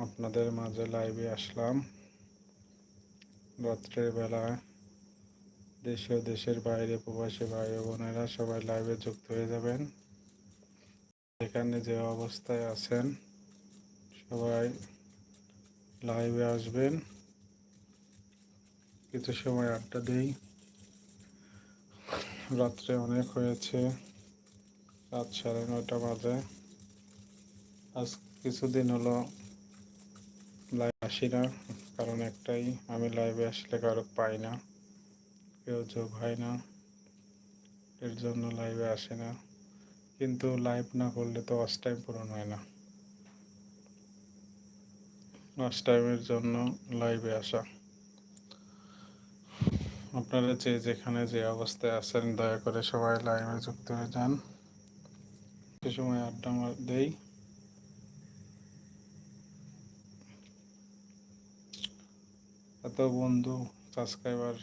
আপনাদের মাঝে লাইভে আসলাম। রাত্রের বেলায় দেশীয় দেশের বাইরে প্রবাসী ভাই বোনেরা সবাই লাইভে যুক্ত হয়ে যাবেন। এখানে যে অবস্থায় আছেন, সবাই লাইভে আসবেন। কিছু সময় আড্ডা দিই। রাত্রে অনেক হয়েছে, রাত সাড়ে নয়টা বাজে। আজ কিছুদিন হলো আসি না, কারণ একটাই, আমি লাইভে আসলে কারও পাই না, কেউ যোগ হয় না, এর জন্য লাইভে আসে না, কিন্তু লাইভ না করলে তো ওয়াচ টাইম পূরণ হয় না। ওয়াচ টাইমের জন্য লাইভে আসা। আপনারা যে যেখানে যে অবস্থায় আছেন, দয়া করে সবাই লাইভে যুক্ত হয়ে যান। কিছু সময় আড্ডা দেই। এত বন্ধু সাবস্ক্রাইবার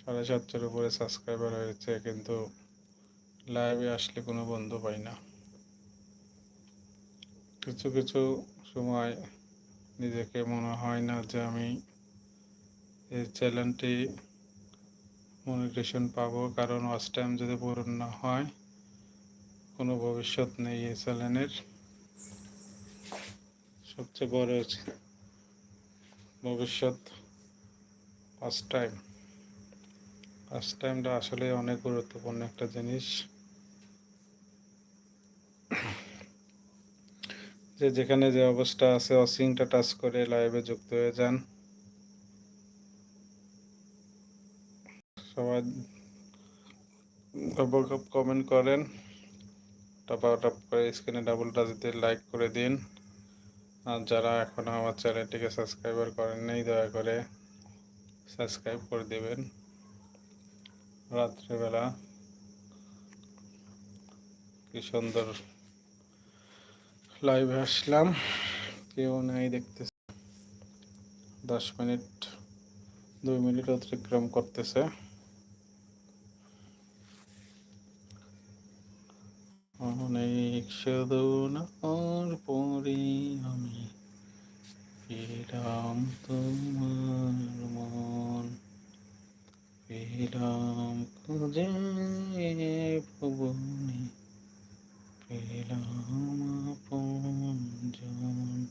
সাড়ে সাতটার উপরে সাবস্ক্রাইবার হয়েছে, কিন্তু লাইভে আসলে কোনো বন্ধু পাই না। কিছু কিছু সময় নিজেকে মনে হয় না যে আমি এই চ্যানেলটি মনিটেশন পাবো, কারণ ওয়াচ টাইম যদি পূরণ না হয়, কোনো ভবিষ্যৎ নেই এই চ্যানেলের সবচেয়ে বড় ভবিষ্যৎ ফার্স্ট টাইম ফার্স্ট টাইমটা আসলে অনেক গুরুত্বপূর্ণ একটা জিনিস। যে যেখানে যে অবস্থা আছে অসিংটা টাচ করে লাইভে যুক্ত হয়ে যান। সবাই কমেন্ট করেন। টপ টপ করে স্ক্রিনে ডাবল টাচ দিয়ে লাইক করে দিন। আর যারা এখনও আমার চ্যানেলটিকে সাবস্ক্রাইবার করেন নেই, দয়া করে সাবস্ক্রাইব করে দেবেন। রাত্রেবেলা কি সুন্দর লাইভে আসলাম। কেউ নাই দেখতেছে। দশ মিনিট, দুই মিনিট অতিক্রম করতেছে। অনেক সাধনার পরে আমি পেলাম তোমার মন। পেলাম খুঁজে ভুবনে পেলাম আপনজন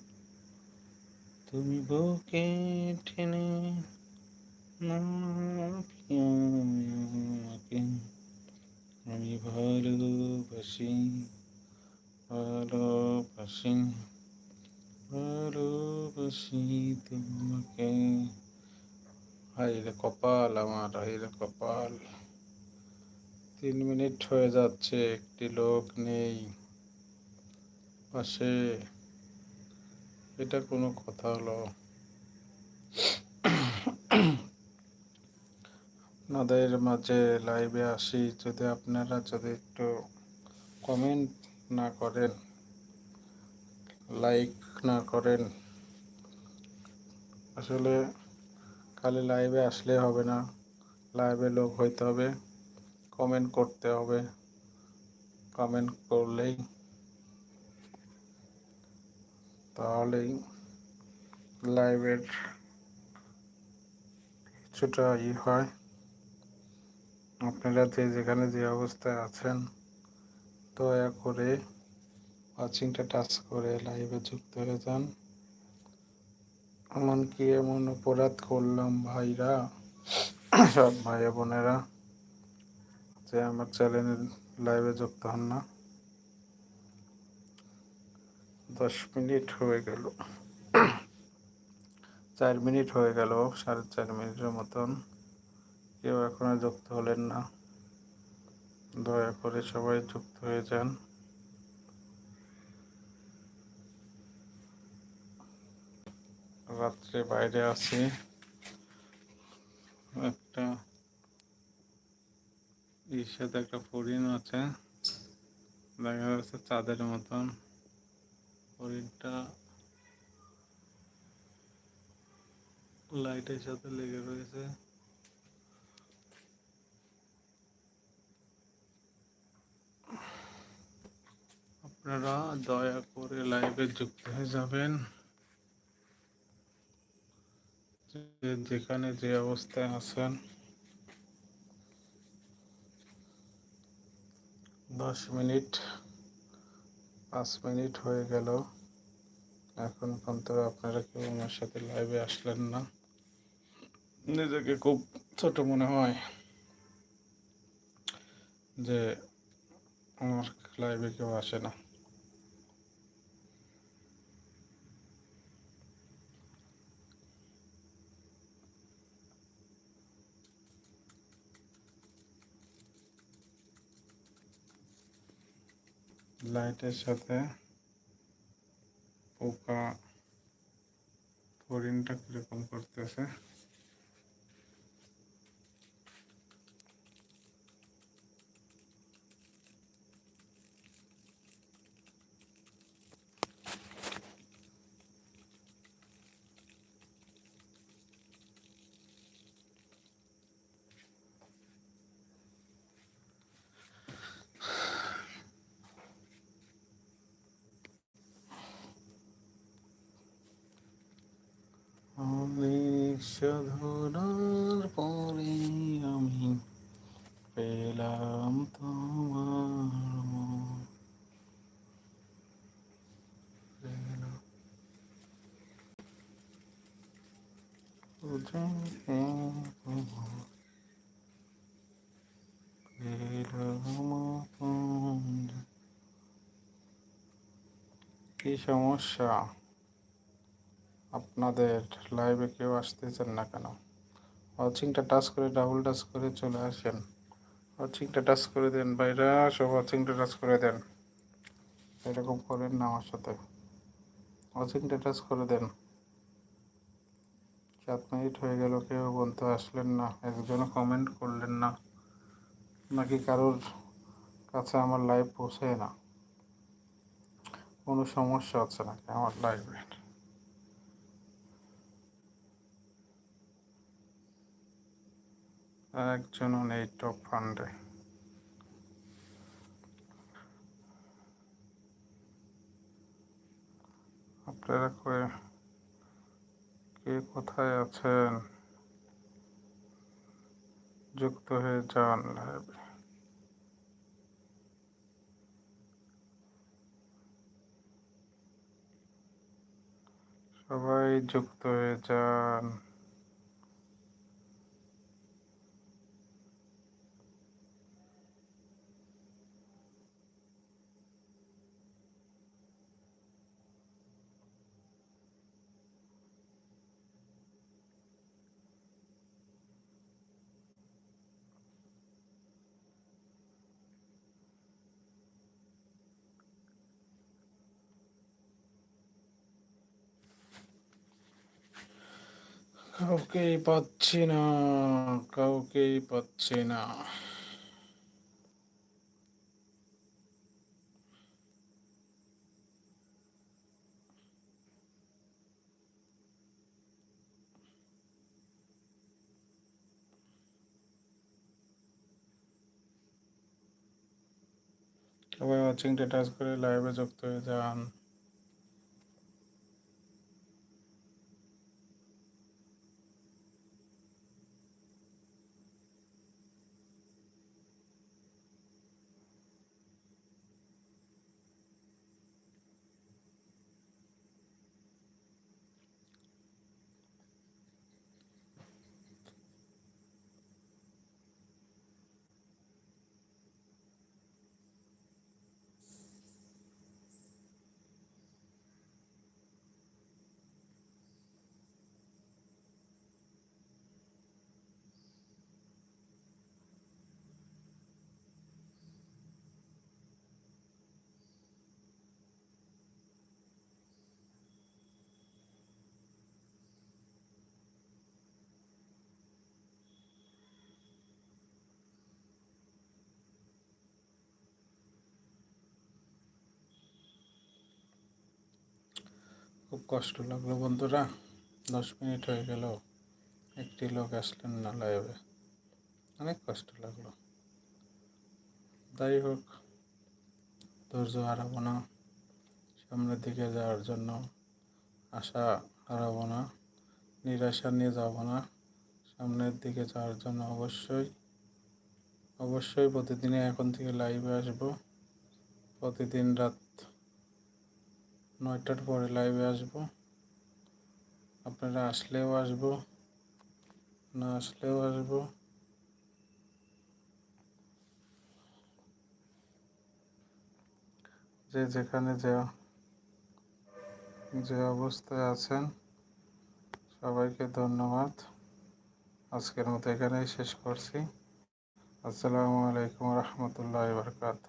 তুমি বুকে টেনে না আমাকে, আমি ভালোবাসি ভালোবাসি। ভালোবাসি তোমাকে হাইরে কপাল আমার হাইরে কপাল তিন মিনিট হয়ে যাচ্ছে একটি লোক নেই পাশে এটা কোনো কথা হলো আপনাদের মাঝে লাইভে আসি যদি আপনারা যদি একটু কমেন্ট না করেন লাইক না করেন আসলে খালি লাইভে আসলে হবে না। লাইভে লোক হইতে হবে কমেন্ট করতে হবে। কমেন্ট করলেই তাহলেই লাইভের কিছুটা ই হয়। আপনারা যে যেখানে যে অবস্থায় আছেন, দয়া করে ওয়াচিংটা টাচ করে লাইভে যুক্ত হয়ে যান। এমনকি এমন অপরাধ করলাম ভাইরা, সব ভাই বোনেরা, যে আমার চ্যানেল লাইভে যুক্ত হন না। দশ মিনিট হয়ে গেল। চার মিনিট হয়ে গেল, সাড়ে চার মিনিটের মতন। কেউ এখনও যুক্ত হলেন না। দয়া করে সবাই যুক্ত হয়ে যান। রাত্রে বাইরে আছি। একটা এর সাথে একটা হরিণ আছে। দেখা যাচ্ছে চাঁদের মতন। হরিণটা লাইটের সাথে লেগে রয়েছে। আপনারা দয়া করে লাইভে যুক্ত হয়ে যাবেন। যেখানে যে অবস্থায় আছেন, দশ মিনিট, পাঁচ মিনিট হয়ে গেল। এখন পর্যন্ত আপনারা কেউ আমার সাথে লাইভে আসলেন না। নিজেকে খুব ছোট মনে হয় যে আমার লাইভে কেউ আসে না। লাইটের সাথে পোকা হরিণটা কীরকম করতেছে অনেক সাধনার পরে আমি পেলাম তোমার। কি সমস্যা? আপনাদের লাইভে কেউ আসতেছেন না কেন? ওয়াচিংটা টাচ করে ডাবল টাচ করে চলে আসেন। ওয়াচিংটা টাচ করে দেন বাইরা সব ওয়াচিংটা টাচ করে দেন। এরকম করেন না আমার সাথে। ওয়াচিংটা টাচ করে দেন। সাত মিনিট হয়ে গেল, কেউ বলতে আসলেন না, একজনও কমেন্ট করলেন না। নাকি কারোর কাছে আমার লাইভ পৌঁছায় না। কোনো সমস্যা হচ্ছে নাকি আমার লাইভে একজনও নেই টপ ফান্ডে আপনারা কয়ে কে কোথায় আছেন? যুক্ত হয়ে যান লাইভে সবাই যুক্ত হয়ে যান। কাউকেই পাচ্ছি না কাউকেই পাচ্ছি না। সবাই ওয়াচিংটা টাচ করে লাইভে যুক্ত হয়ে যান। খুব কষ্ট লাগল বন্ধুরা। দশ মিনিট হয়ে গেল, একটি লোক আসলেন না লাইভে। অনেক কষ্ট লাগল। যাই হোক, ধৈর্য হারাবো না। সামনের দিকে যাওয়ার জন্য আশা হারাবো না, নিরাশা নিয়ে যাব না। সামনের দিকে যাওয়ার জন্য অবশ্যই অবশ্যই প্রতিদিনই এখন থেকে লাইভে আসব। প্রতিদিন রাত নয়টার পরে লাইভে আসব। আপনারা আসলেও আসব, না আসলেও আসব। যে যেখানে যে যে অবস্থায় আছেন, সবাইকে ধন্যবাদ। আজকের মতো এখানেই শেষ করছি। আসসালামু আলাইকুম রহমতুল্লাহ বরকাত